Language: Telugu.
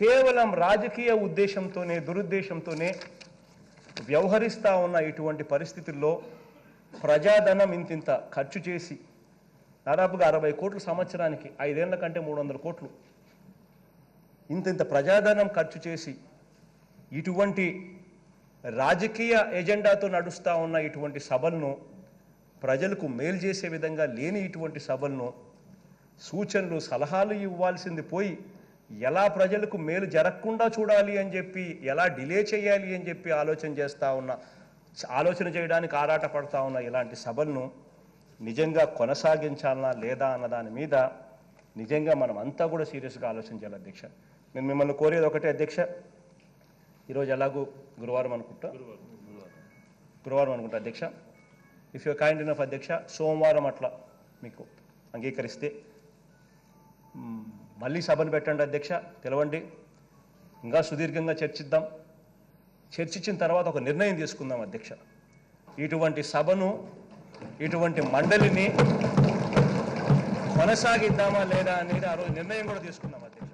కేవలం రాజకీయ ఉద్దేశంతోనే దురుద్దేశంతోనే వ్యవహరిస్తూ ఉన్న ఇటువంటి పరిస్థితుల్లో ప్రజాధనం ఇంతింత ఖర్చు చేసి దాదాపుగా అరవై కోట్లు సంవత్సరానికి ఐదేళ్ళ కంటే మూడు వందల కోట్లు ఇంతింత ప్రజాధనం ఖర్చు చేసి ఇటువంటి రాజకీయ ఎజెండాతో నడుస్తూ ఉన్న ఇటువంటి సభలను ప్రజలకు మేలు చేసే విధంగా లేని ఇటువంటి సభలను సూచనలు సలహాలు ఇవ్వాల్సింది పోయి ఎలా ప్రజలకు మేలు జరగకుండా చూడాలి అని చెప్పి ఎలా డిలే చేయాలి అని చెప్పి ఆలోచన చేస్తూ ఉన్న ఆలోచన చేయడానికి ఆరాట పడతా ఉన్న ఇలాంటి సభలను నిజంగా కొనసాగించాలనా లేదా అన్న దాని మీద నిజంగా మనం అంతా కూడా సీరియస్గా ఆలోచన చేయాలి అధ్యక్ష. నేను మిమ్మల్ని కోరేది ఒకటే అధ్యక్ష. ఈరోజు ఎలాగో గురువారం అనుకుంటా? గురువారం అనుకుంటా అధ్యక్ష. ఇఫ్ యూ కైండ్ ఇనఫ్ అధ్యక్ష సోమవారం అట్లా మీకు అంగీకరిస్తే మళ్ళీ సభను పెట్టండి అధ్యక్ష పిలవండి ఇంకా సుదీర్ఘంగా చర్చిద్దాం. చర్చించిన తర్వాత ఒక నిర్ణయం తీసుకుందాం అధ్యక్ష. ఇటువంటి సభను ఇటువంటి మండలిని కొనసాగిద్దామా లేదా అనేది ఆ రోజు నిర్ణయం కూడా తీసుకుందాం అధ్యక్ష.